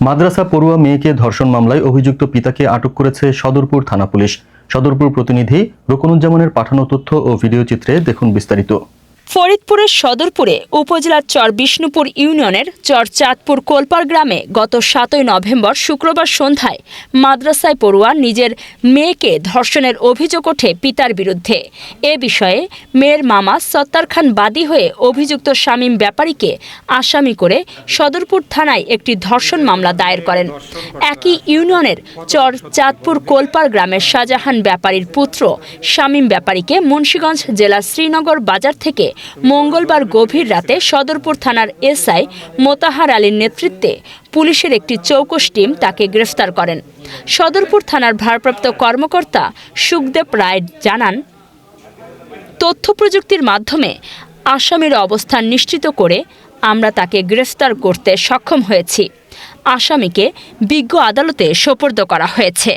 মাদ্রাসা পড়ুয়া মেয়েকে ধর্ষণ মামলায় অভিযুক্ত পিতাকে আটক করেছে সদরপুর থানা পুলিশ। সদরপুর প্রতিনিধি রোকনুজ্জামানের পাঠানো তথ্য ও ভিডিও চিত্রে দেখুন বিস্তারিত। ফরিদপুরের সদরপুরে উপজেলার চর বিষ্ণুপুর ইউনিয়নের চর চাঁদপুর কোলপাড় গ্রামে গত সাতই নভেম্বর শুক্রবার সন্ধ্যায় মাদ্রাসায় পড়ুয়া নিজের মেয়েকে ধর্ষণের অভিযোগ ওঠে পিতার বিরুদ্ধে। এ বিষয়ে মেয়ের মামা সত্তার খান বাদী হয়ে অভিযুক্ত শামীম ব্যাপারীকে আসামি করে সদরপুর থানায় একটি ধর্ষণ মামলা দায়ের করেন। একই ইউনিয়নের চর চাঁদপুর কোলপাড় গ্রামের শাহজাহান ব্যাপারীর পুত্র শামীম ব্যাপারীকে মুন্সীগঞ্জ জেলার শ্রীনগর বাজার থেকে মঙ্গলবার গভীর রাতে সদরপুর থানার এসআই মোতাহার আলীর নেতৃত্বে পুলিশের একটি চৌকস টিম তাকে গ্রেফতার করেন। সদরপুর থানার ভারপ্রাপ্ত কর্মকর্তা সুখদেব রায় জানান, তথ্য প্রযুক্তির মাধ্যমে আসামির অবস্থান নিশ্চিত করে আমরা তাকে গ্রেফতার করতে সক্ষম হয়েছি। আসামিকে বিজ্ঞ আদালতে সোপর্দ করা হয়েছে।